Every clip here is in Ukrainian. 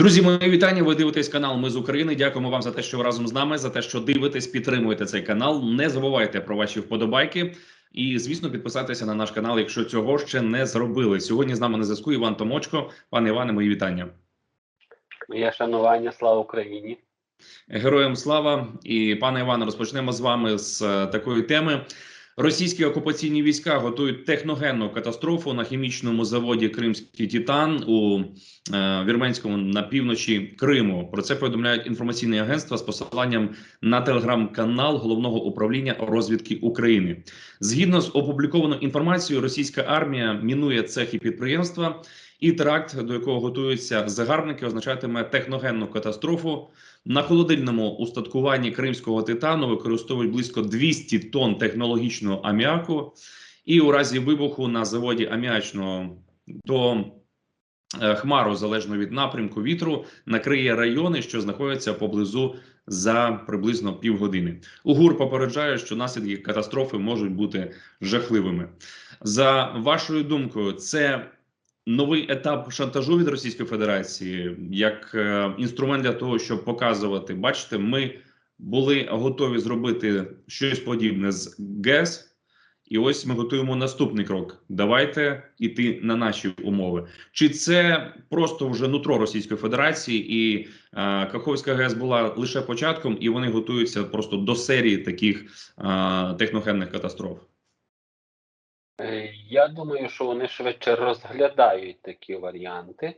Друзі, мої вітання. Ви дивитесь канал Ми з України. Дякуємо вам за те, що ви разом з нами, за те, що дивитесь, підтримуєте цей канал. Не забувайте про ваші вподобайки. І, звісно, підписатися на наш канал, якщо цього ще не зробили. Сьогодні з нами на зв'язку Іван Томочко. Пане Іване, мої вітання. Моє шанування, слава Україні. Героям слава і пане Іване, розпочнемо з вами з е, такої теми. Російські окупаційні війська готують техногенну катастрофу на хімічному заводі Кримський Титан у е, Вірменському на півночі Криму. Про це повідомляють інформаційні агентства з посиланням на телеграм-канал головного управління розвідки України. Згідно з опублікованою інформацією, російська армія мінує цехи підприємства. І теракт, до якого готуються загарбники, означатиме техногенну катастрофу. На холодильному устаткуванні кримського титану використовують близько 200 тонн технологічного аміаку, і у разі вибуху на заводі аміачного до е, хмару, залежно від напрямку вітру, накриє райони, що знаходяться поблизу за приблизно півгодини. УГУР попереджає, що наслідки катастрофи можуть бути жахливими. За вашою думкою, це новий етап шантажу від Російської Федерації як е, інструмент для того, щоб показувати, бачите, ми були готові зробити щось подібне з ГЕС, і ось ми готуємо наступний крок. Давайте іти на наші умови. Чи це просто вже нутро Російської Федерації, і е, Каховська ГЕС була лише початком, і вони готуються просто до серії таких е, техногенних катастроф? Е, Я думаю, що вони швидше розглядають такі варіанти,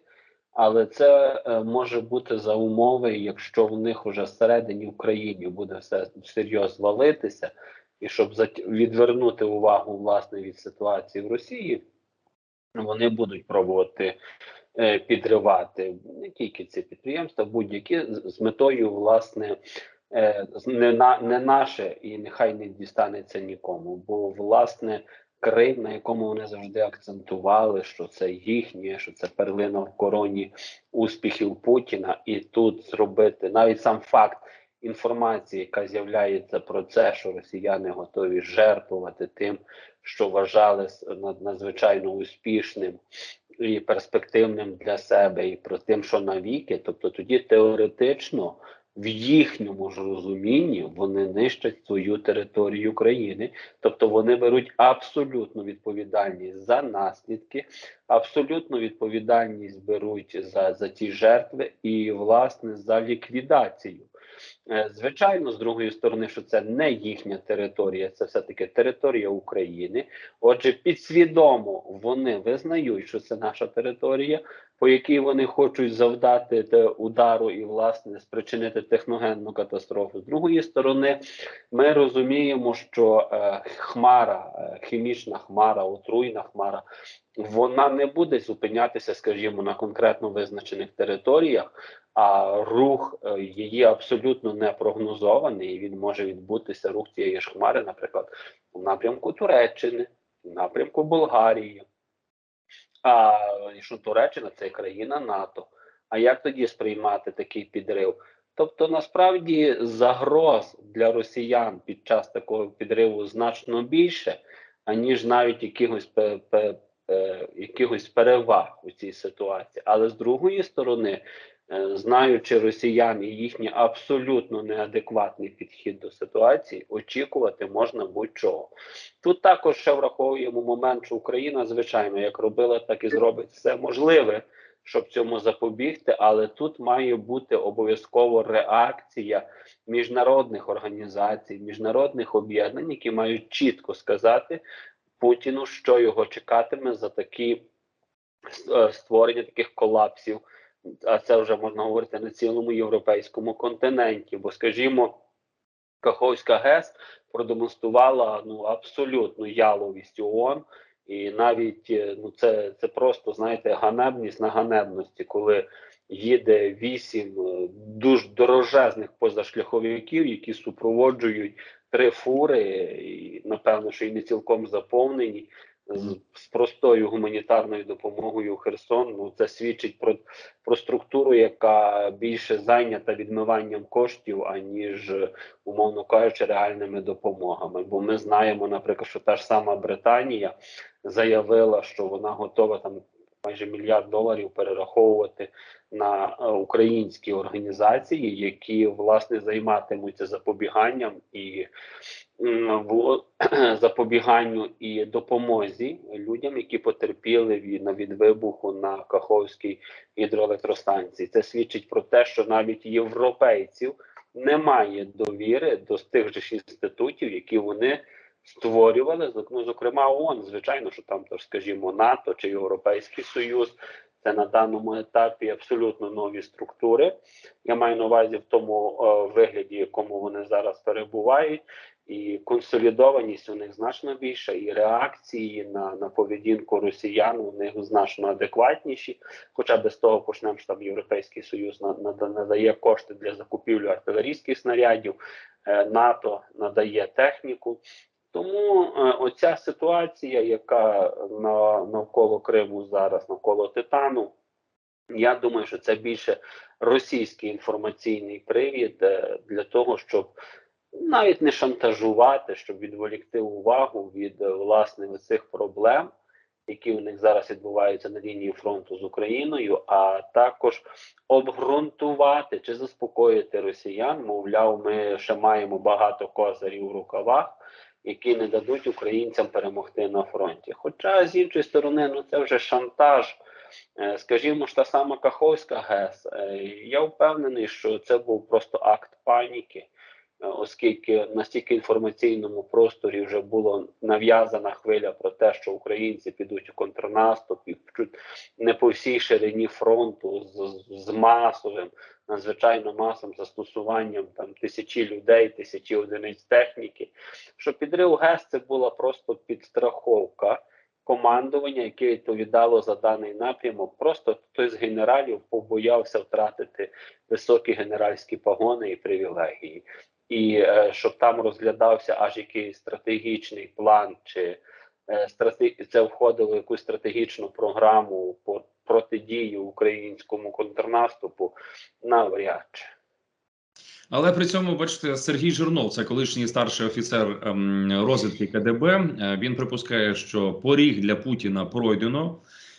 але це е, може бути за умови, якщо в них уже всередині в країні буде все серйозно валитися, і щоб відвернути увагу власне від ситуації в Росії, вони будуть пробувати е, підривати не тільки ці підприємства, будь-які з метою власне. Не, на, не наше і нехай не дістанеться нікому, бо власне Крим, на якому вони завжди акцентували, що це їхнє, що це перлина в короні успіхів Путіна, і тут зробити навіть сам факт інформації, яка з'являється про це, що росіяни готові жертвувати тим, що вважали над- надзвичайно успішним і перспективним для себе, і про тим, що навіки, тобто тоді теоретично. В їхньому ж розумінні вони нищать свою територію країни, Тобто вони беруть абсолютну відповідальність за наслідки, абсолютну відповідальність беруть за, за ті жертви і, власне, за ліквідацію. Е, Звичайно, з другої сторони, що це не їхня територія, це все-таки територія України. Отже, підсвідомо вони визнають, що це наша територія, по якій вони хочуть завдати удару і, власне, спричинити техногенну катастрофу. З другої сторони, ми розуміємо, що е, хмара, е, хімічна хмара, отруйна хмара, вона не буде зупинятися, скажімо, на конкретно визначених територіях, а рух е, її абсолютно не прогнозований. І він може відбутися рух цієї ж хмари, наприклад, в напрямку Туреччини, в напрямку Болгарії. А що Туреччина це країна НАТО. А як тоді сприймати такий підрив? Тобто, насправді загроз для росіян під час такого підриву значно більше, аніж навіть якихось якихось переваг у цій ситуації. Але з другої сторони, знаючи росіян і їхній абсолютно неадекватний підхід до ситуації, очікувати можна будь-чого. Тут також ще враховуємо момент, що Україна, звичайно, як робила, так і зробить все можливе, щоб цьому запобігти, але тут має бути обов'язково реакція міжнародних організацій, міжнародних об'єднань, які мають чітко сказати Путіну, що його чекатиме за такі е, створення таких колапсів. А це вже можна говорити на цілому європейському континенті. Бо, скажімо, Каховська ГЕС продемонструвала ну абсолютну яловість ООН, і навіть е, ну це, це просто знаєте ганебність на ганебності, коли їде вісім е, дуже дорожезних позашляховиків, які супроводжують три фури, і напевно, що і не цілком заповнені. З, з простою гуманітарною допомогою в Херсон, ну це свідчить про, про структуру, яка більше зайнята відмиванням коштів, аніж, умовно кажучи, реальними допомогами. Бо ми знаємо, наприклад, що та ж сама Британія заявила, що вона готова там майже мільярд доларів перераховувати на е, українські організації, які власне займатимуться запобіганням і в- запобіганню і допомозі людям, які потерпіли від, від вибуху на Каховській гідроелектростанції. Це свідчить про те, що навіть європейців немає довіри до тих же інститутів, які вони створювали. Ну, зокрема, ООН, звичайно, що там, то, скажімо, НАТО чи Європейський Союз. Це на даному етапі абсолютно нові структури. Я маю на увазі в тому е, вигляді, якому вони зараз перебувають, і консолідованість у них значно більша, і реакції на, на поведінку росіян у них значно адекватніші. Хоча без того почнемо, що там Європейський Союз на- нада- надає кошти для закупівлі артилерійських снарядів, е, НАТО надає техніку. Тому е, оця ситуація, яка на, навколо Криму зараз, навколо Титану, я думаю, що це більше російський інформаційний привід е, для того, щоб навіть не шантажувати, щоб відволікти увагу від е, власне цих проблем, які у них зараз відбуваються на лінії фронту з Україною, а також обґрунтувати чи заспокоїти росіян. Мовляв, ми ще маємо багато козирів у рукавах, які не дадуть українцям перемогти на фронті. Хоча з іншої сторони, ну це вже шантаж. Е, Скажімо ж, та сама Каховська ГЕС. е, Я впевнений, що це був просто акт паніки, оскільки настільки інформаційному просторі вже було нав'язана хвиля про те, що українці підуть у контрнаступ і не по всій ширині фронту з- з масовим, надзвичайно масовим застосуванням там тисячі людей, тисячі одиниць техніки. Що підрив ГЕС це була просто підстраховка командування, яке відповідало за даний напрямок. Просто хтось з генералів побоявся втратити високі генеральські погони і привілегії. І е, щоб там розглядався аж якийсь стратегічний план, чи е, стратег... це входило в якусь стратегічну програму по протидії українському контрнаступу, навряд чи. Але при цьому, бачите, Сергій Жирнов, це колишній старший офіцер ем, розвідки КДБ. е, Він припускає, що поріг для Путіна пройдено,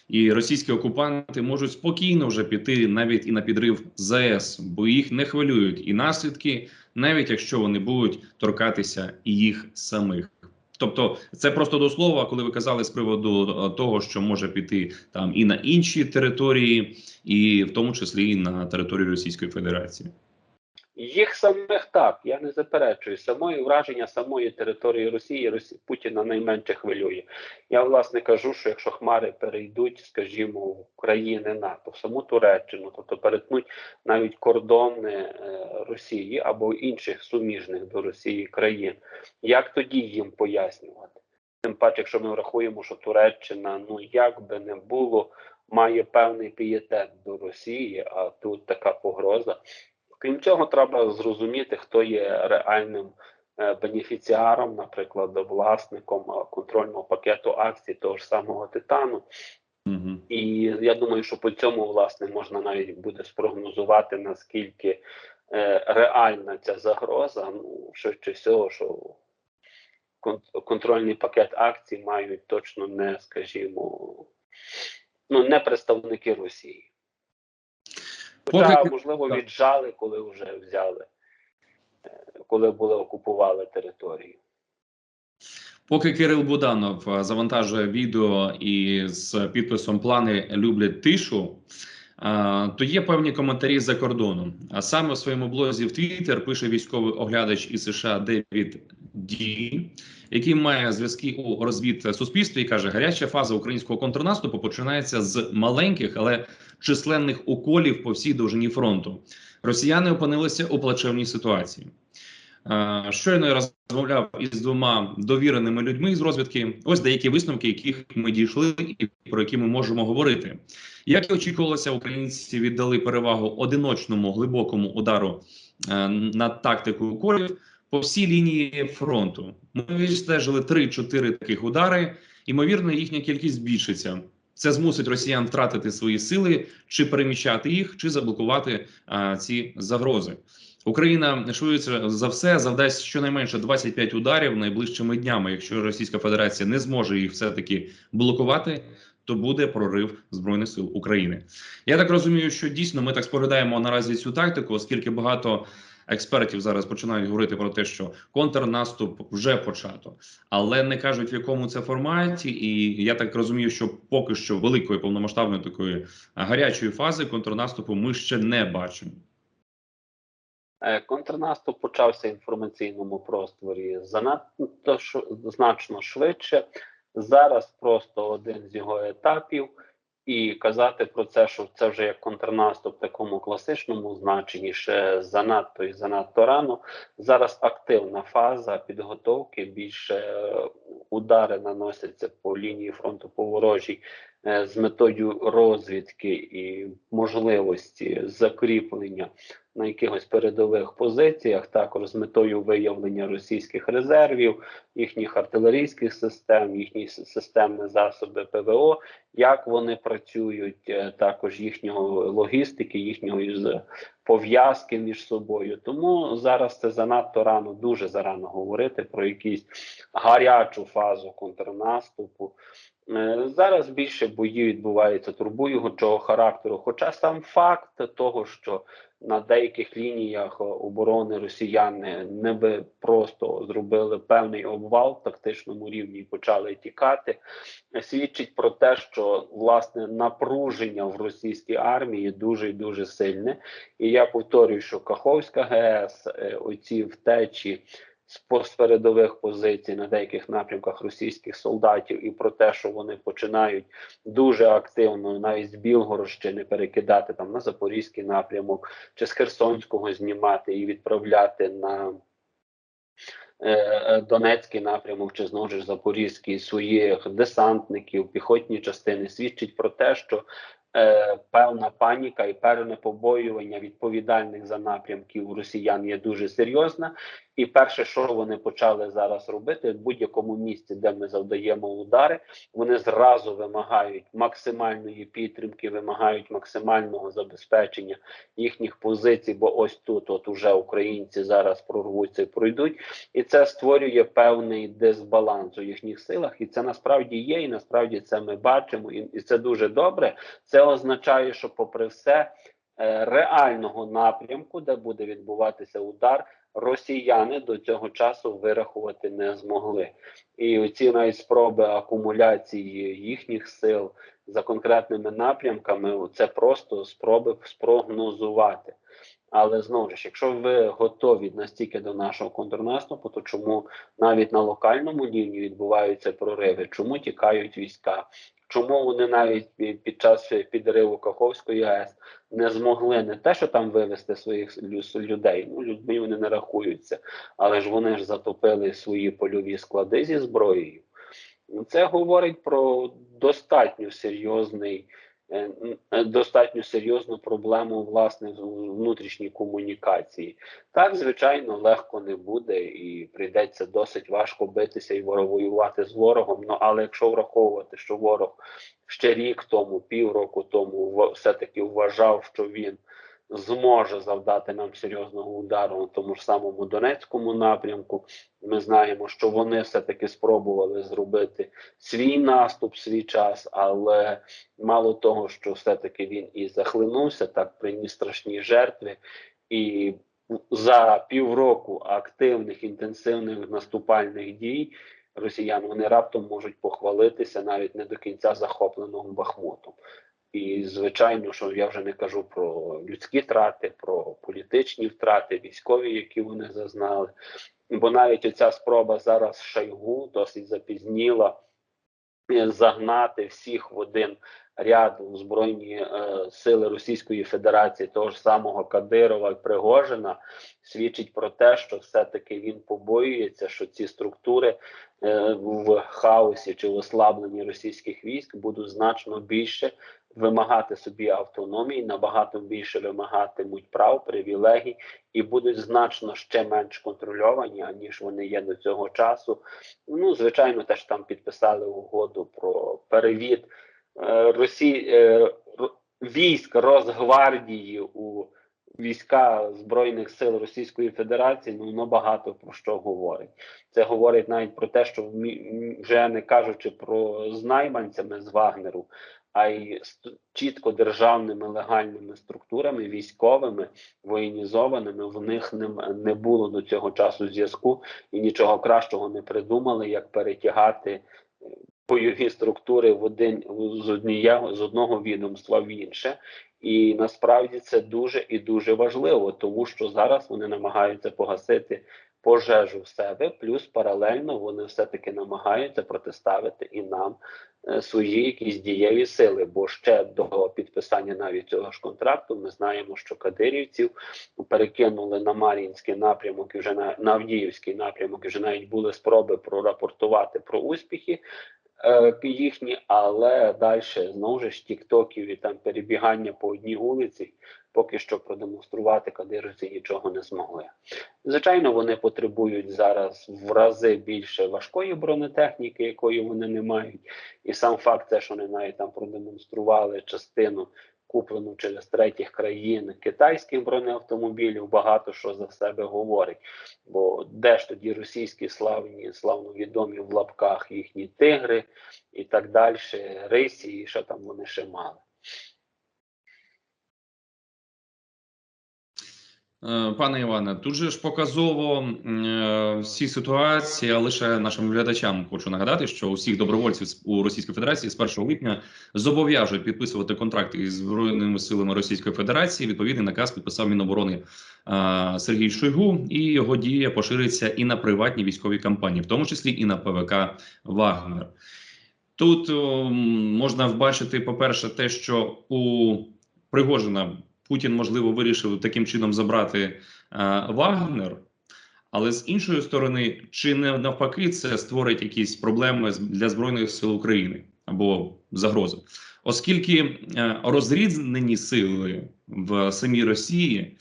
і російські окупанти можуть спокійно вже піти навіть і на підрив ЗАЕС, бо їх не хвилюють і наслідки, навіть якщо вони будуть торкатися і їх самих. Тобто, це просто до слова, коли ви казали з приводу е, того, що може піти там і на інші території, і в тому числі і на територію Російської Федерації. Їх самих так, я не заперечую. Самої враження самої території Росії Росі... Путіна найменше хвилює. Я власне кажу, що якщо хмари перейдуть, скажімо, в країни НАТО, в саму Туреччину, тобто перетнуть навіть кордони е, Росії або інших суміжних до Росії країн, як тоді їм пояснювати? Тим паче, якщо ми врахуємо, що Туреччина, ну як би не було, має певний пієтет до Росії, а тут така погроза. Крім цього, треба зрозуміти, хто є реальним е, бенефіціаром, наприклад, власником е, контрольного пакету акцій того ж самого Титану. Угу. І я думаю, що по цьому власне можна навіть буде спрогнозувати наскільки е, реальна ця загроза. Ну, швидше всього, що кон- контрольний пакет акцій мають точно не, скажімо, ну не представники Росії. Хоча, Поки- можливо, віджали, коли вже взяли, коли були окупували територію. Поки Кирил Буданов е, завантажує відео і з підписом Плани люблять тишу. е, То є певні коментарі за кордоном. А саме в своєму блозі в Твіттер пише військовий оглядач із США Девід Ді, який має зв'язки у розвідсуспільстві і каже: гаряча фаза українського контрнаступу починається з маленьких, але численних уколів по всій довжині фронту. Росіяни опинилися у плачевній ситуації. Е, Щойно я розмовляв із двома довіреними людьми з розвідки. Ось деякі висновки, яких ми дійшли, і про які ми можемо говорити. Як і очікувалося, українці віддали перевагу одиночному глибокому удару е, над тактикою уколів по всій лінії фронту. Ми відстежили 3-4 таких удари. Ймовірно, їхня кількість збільшиться. Це змусить росіян втратити свої сили, чи переміщати їх, чи заблокувати а, ці загрози. Україна швидше за все завдасть щонайменше 25 ударів найближчими днями. Якщо Російська Федерація не зможе їх все таки блокувати, то буде прорив збройних сил України. Я так розумію, що дійсно ми так споглядаємо наразі цю тактику, оскільки багато експертів зараз починають говорити про те, що контрнаступ вже почато, але не кажуть в якому це форматі. І я так розумію, що поки що великої повномасштабної такої гарячої фази контрнаступу ми ще не бачимо. Е, Контрнаступ почався в інформаційному просторі занадто значно швидше. Зараз просто один з його етапів, і казати про це, що це вже як контрнаступ в такому класичному значенні, ще занадто і занадто рано. Зараз активна фаза підготовки. Більше е, удари наносяться по лінії фронту по ворожій з метою розвідки і можливості закріплення на якихось передових позиціях, також з метою виявлення російських резервів, їхніх артилерійських систем, їхні системні засоби ПВО, як вони працюють, е, також їхнього логістики, їхньої пов'язки між собою. Тому зараз це занадто рано, дуже зарано говорити про якісь гарячу фазу контрнаступу. Е, Зараз більше бої відбуваються турбуючого характеру. Хоча сам факт того, що на деяких лініях оборони росіяни не би просто зробили певний обвал в тактичному рівні і почали тікати, свідчить про те, що власне напруження в російській армії дуже і дуже сильне. І я повторюю, що Каховська ГЕС, е, оці втечі з пос- передових позицій на деяких напрямках російських солдатів, і про те, що вони починають дуже активно навіть з Білгородщини перекидати там на Запорізький напрямок чи з Херсонського знімати і відправляти на е, е, Донецький напрямок чи знову ж Запорізький своїх десантників, піхотні частини свідчить про те, що е, певна паніка і певне побоювання відповідальних за напрямків росіян є дуже серйозна. І перше, що вони почали зараз робити, в будь-якому місці, де ми завдаємо удари, вони зразу вимагають максимальної підтримки, вимагають максимального забезпечення їхніх позицій, бо ось тут, от уже українці зараз прорвуться і пройдуть, і це створює певний дисбаланс у їхніх силах. І це насправді є, і насправді це ми бачимо, і, і це дуже добре. Це означає, що, попри все, е, реального напрямку, де буде відбуватися удар, росіяни до цього часу вирахувати не змогли. І оці навіть спроби акумуляції їхніх сил за конкретними напрямками, це просто спроби спрогнозувати. Але знову ж, якщо ви готові настільки до нашого контрнаступу, то чому навіть на локальному рівні відбуваються прориви? Чому тікають війська? Чому вони навіть пі- під час підриву Каховської АЕС не змогли не те, що там вивезти своїх людей, ну людьми вони не рахуються, але ж вони ж затопили свої польові склади зі зброєю. Це говорить про достатньо серйозний, достатньо серйозну проблему власне внутрішній комунікації. Так, звичайно, легко не буде, і прийдеться досить важко битися і воювати з ворогом. Ну але якщо враховувати, що ворог ще рік тому, півроку тому, все-таки вважав, що він зможе завдати нам серйозного удару на тому ж самому Донецькому напрямку. Ми знаємо, що вони все-таки спробували зробити свій наступ, свій час, але мало того, що все-таки він і захлинувся, так приніс страшні жертви, і за півроку активних інтенсивних наступальних дій росіян вони раптом можуть похвалитися навіть не до кінця захопленим Бахмутом. І звичайно, що я вже не кажу про людські втрати, про політичні втрати, військові, які вони зазнали. Бо навіть оця спроба зараз Шойгу досить запізніла е, загнати всіх в один ряд у збройні е, сили Російської Федерації, того ж самого Кадирова і Пригожина, свідчить про те, що все-таки він побоюється, що ці структури е, в хаосі чи в ослабленні російських військ будуть значно більше вимагати собі автономії, набагато більше вимагатимуть прав, привілегій і будуть значно ще менш контрольовані, аніж вони є до цього часу. Ну, звичайно, теж там підписали угоду про перевід е, Росії е, військ Росгвардії у війська Збройних сил Російської Федерації, ну воно багато про що говорить. Це говорить навіть про те, що вже не кажучи про з найманцями з Вагнеру, а й чітко державними легальними структурами, військовими, воєнізованими, в них не, було до цього часу зв'язку і нічого кращого не придумали, як перетягати е, бойові структури в один з однієї з одного відомства в інше. І насправді це дуже і дуже важливо, тому що зараз вони намагаються погасити пожежу в себе, плюс паралельно вони все-таки намагаються протиставити і нам свої якісь дієві сили. Бо ще до підписання навіть цього ж контракту ми знаємо, що кадирівців перекинули на Мар'їнський напрямок і вже на, на Авдіївський напрямок, і вже навіть були спроби прорапортувати про успіхи е, їхні, але далі знову ж тіктоків і там перебігання по одній вулиці, поки що продемонструвати кадирівці нічого не змогли. Звичайно, вони потребують зараз в рази більше важкої бронетехніки, якої вони не мають. І сам факт, те, що вони навіть там продемонстрували частину куплену через третіх країн китайських бронеавтомобілів, багато що за себе говорить. Бо де ж тоді російські славні, славно відомі в лапках їхні тигри і так далі, рисі, і що там вони ще мали. Пане Іване, тут же ж показово е, всі ситуації, а лише нашим глядачам хочу нагадати, що усіх добровольців у Російській Федерації з 1 липня зобов'яжуть підписувати контракти із збройними силами Російської Федерації. Відповідний наказ підписав Міноборони е, Сергій Шойгу, і його дія пошириться і на приватні військові кампанії, в тому числі і на ПВК Вагнер. Тут о, можна вбачити, по-перше, те, що у Пригожина Путін, можливо, вирішив таким чином забрати е, Вагнер. Але з іншої сторони, чи не навпаки, це створить якісь проблеми для збройних сил України або загрози, оскільки е, розрізнені сили в самій Росії.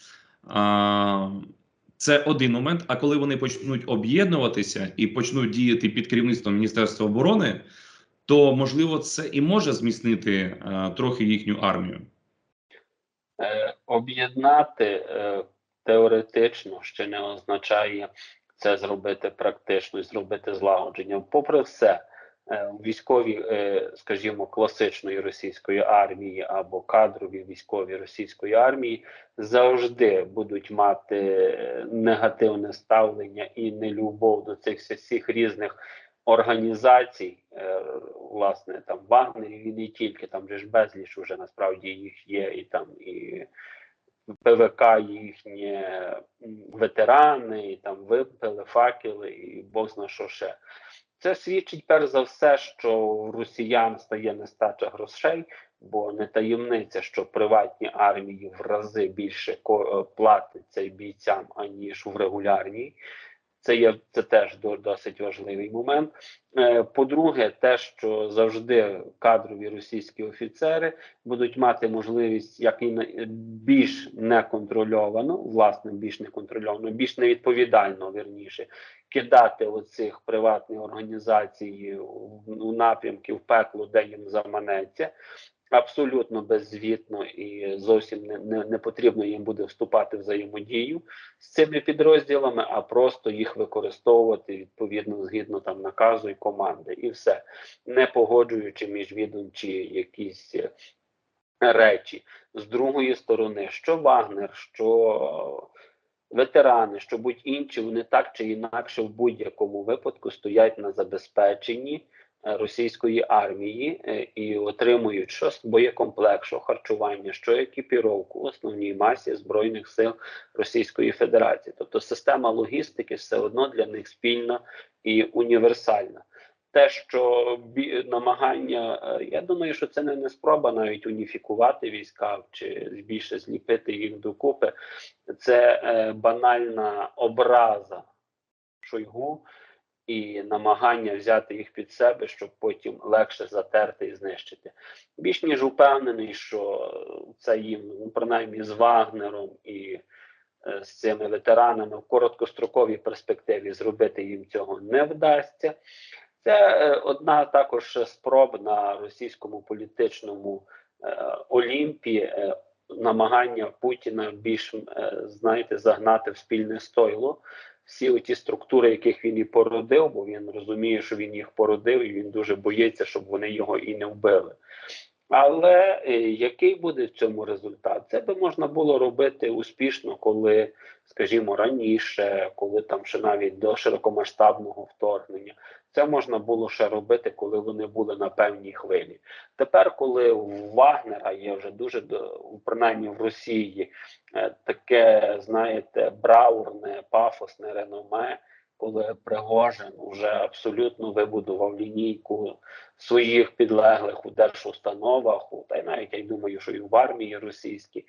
Це один момент. А коли вони почнуть об'єднуватися і почнуть діяти під керівництвом Міністерства оборони, то можливо це і може зміцнити е, трохи їхню армію. Об'єднати е, теоретично ще не означає це зробити практично зробити злагодження. Попри все, е, військові, е, скажімо, класичної російської армії або кадрові військові російської армії завжди будуть мати негативне ставлення і нелюбов до цих всіх різних організацій, власне, там Вагнерів і не тільки, там же ж безліч уже насправді їх є, і там і ПВК їхні ветерани, і там випили факели, і Бог зна що ще. Це свідчить перш за все, що у росіян стає нестача грошей, бо не таємниця, що приватні армії в рази більше е, платиться бійцям, аніж в регулярній. Це є це теж досить важливий момент. Е, По-друге, те, що завжди кадрові російські офіцери будуть мати можливість як і більш неконтрольовано, власне, більш неконтрольовано, більш невідповідально, верніше, кидати оцих приватних організацій у напрямки в пекло, де їм заманеться. Абсолютно беззвітно і зовсім не, не, не потрібно їм буде вступати в взаємодію з цими підрозділами, а просто їх використовувати відповідно згідно там наказу і команди, і все, не погоджуючи міжвідомчі якісь е, речі. З другої сторони, що Вагнер, що ветерани, що будь-інші, вони так чи інакше в будь-якому випадку стоять на забезпеченні російської армії е, і отримують що боєкомплект, що харчування, що екіпіровку в основній масі збройних сил Російської Федерації. Тобто система логістики все одно для них спільна і універсальна. Те, що намагання, е, я думаю, що це не, не спроба навіть уніфікувати війська чи більше зліпити їх докупи. Це е, банальна образа Шойгу і намагання взяти їх під себе, щоб потім легше затерти і знищити. Більш ніж упевнений, що це їм, ну, принаймні з Вагнером і е, з цими ветеранами в короткостроковій перспективі зробити їм цього не вдасться. Це е, одна також спроб на російському політичному е, олімпі намагання Путіна більш знаєте загнати в спільне стойло. Всі ті структури, яких він і породив, бо він розуміє, що він їх породив, і він дуже боїться, щоб вони його і не вбили. Але е, який буде в цьому результат? Це би можна було робити успішно, коли, скажімо, раніше, коли там ще навіть до широкомасштабного вторгнення. Це можна було ще робити, коли вони були на певній хвилі. Тепер, коли у Вагнера є вже дуже принаймні в Росії таке, знаєте, браурне, пафосне реноме, коли Пригожин вже абсолютно вибудував лінійку своїх підлеглих у держустановах, та й навіть я думаю, що і в армії російській.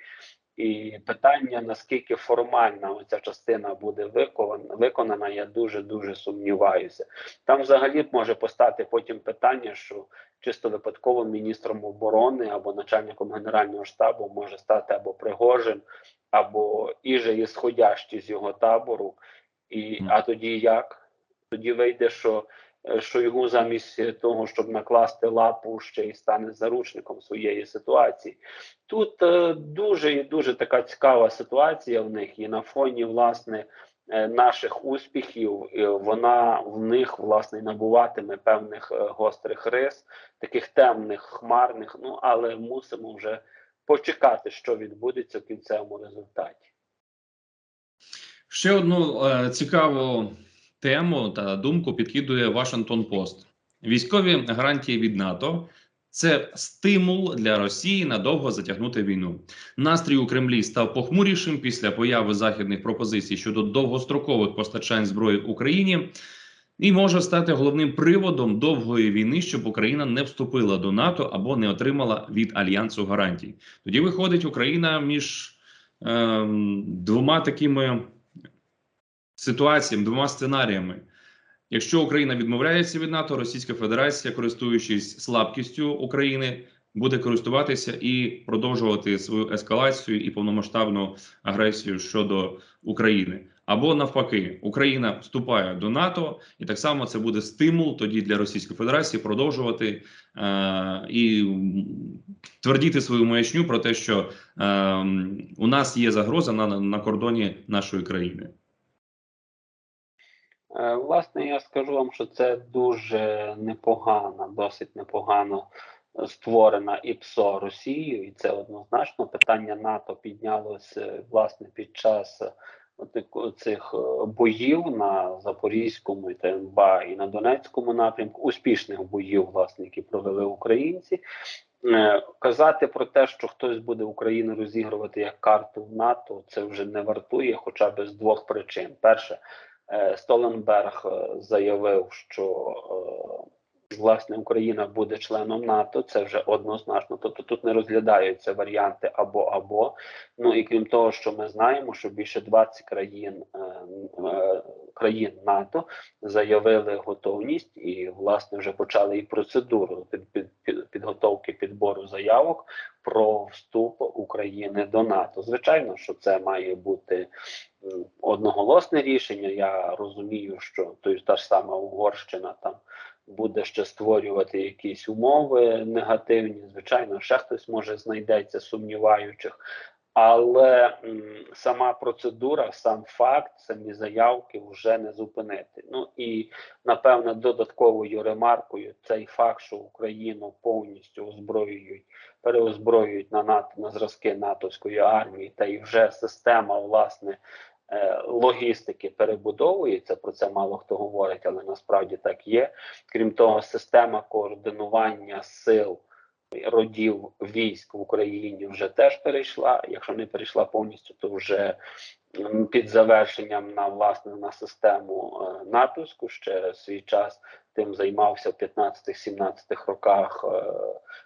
І питання, наскільки формальна оця частина буде виконана, виконана, я дуже дуже сумніваюся. Там взагалі може постати потім питання, що чисто випадково міністром оборони або начальником генерального штабу може стати або Пригожин, або іже ісходящі з його табору. І а тоді як? Тоді вийде, що Шойгу замість того, щоб накласти лапу, ще й стане заручником своєї ситуації. Тут е, дуже і дуже така цікава ситуація в них, і на фоні власне е, наших успіхів е, вона в них власне набуватиме певних е, гострих рис, таких темних, хмарних. Ну але мусимо вже почекати, що відбудеться в кінцевому результаті. Ще одну е, цікаву тему та думку підкидує Вашингтон Пост. Військові гарантії від НАТО це стимул для Росії надовго затягнути війну. Настрій у Кремлі став похмурішим після появи західних пропозицій щодо довгострокових постачань зброї Україні. І може стати головним приводом довгої війни, щоб Україна не вступила до НАТО або не отримала від альянсу гарантій. Тоді виходить Україна між ем, двома такими ситуаціями, двома сценаріями. Якщо Україна відмовляється від НАТО, Російська Федерація, користуючись слабкістю України, буде користуватися і продовжувати свою ескалацію і повномасштабну агресію щодо України. Або навпаки, Україна вступає до НАТО, і так само це буде стимул тоді для Російської Федерації продовжувати е- і твердіти свою маячню про те, що е- у нас є загроза на, на кордоні нашої країни. Е, Власне, я скажу вам, що це дуже непогана, досить непогано е, створена ІПСО Росією, і це однозначно питання НАТО піднялося власне під час е, цих е, боїв на Запорізькому і ТНБА і на Донецькому напрямку, успішних боїв, власне, які провели українці. Е, Казати про те, що хтось буде Україну розігрувати як карту в НАТО, це вже не вартує, хоча б з двох причин. Перше, Е, Столенберг е, заявив, що е, власне Україна буде членом НАТО. Це вже однозначно. Тобто тут не розглядаються варіанти або або. Ну і крім того, що ми знаємо, що більше 20 країн е, е, країн НАТО заявили готовність і власне вже почали і процедуру під, під, під, підготовки підбору заявок про вступ України до НАТО. Звичайно, що це має бути одноголосне рішення. Я розумію, що той та ж сама Угорщина там буде ще створювати якісь умови негативні. Звичайно, ще хтось може знайдеться сумніваючих. Але м, сама процедура, сам факт, самі заявки вже не зупинити. Ну і напевне додатковою ремаркою цей факт, що Україну повністю озброюють, переозброюють на НАТО на зразки натовської армії, та й вже система власне логістики перебудовується. Про це мало хто говорить, але насправді так є. Крім того, система координування сил родів військ в Україні вже теж перейшла. Якщо не перейшла повністю, то вже під завершенням на власне на систему натиску ще свій час тим займався в 15-17 роках е,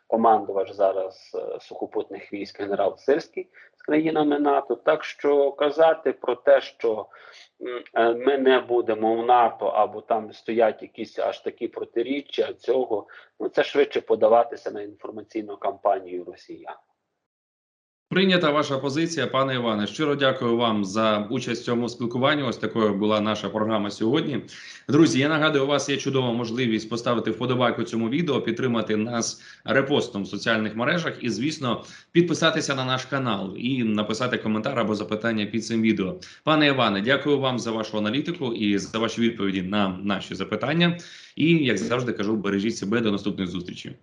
командувач зараз е, сухопутних військ генерал Сирський з країнами НАТО. Так що казати про те, що е, ми не будемо в НАТО або там стоять якісь аж такі протиріччя цього, ну це швидше подаватися на інформаційну кампанію росіян. Прийнята ваша позиція, пане Іване. Щиро дякую вам за участь в цьому спілкуванні. Ось такою була наша програма сьогодні. Друзі, я нагадую, у вас є чудова можливість поставити вподобайку цьому відео, підтримати нас репостом в соціальних мережах і, звісно, підписатися на наш канал і написати коментар або запитання під цим відео. Пане Іване, дякую вам за вашу аналітику і за ваші відповіді на наші запитання. І як завжди кажу, бережіть себе до наступних зустрічей.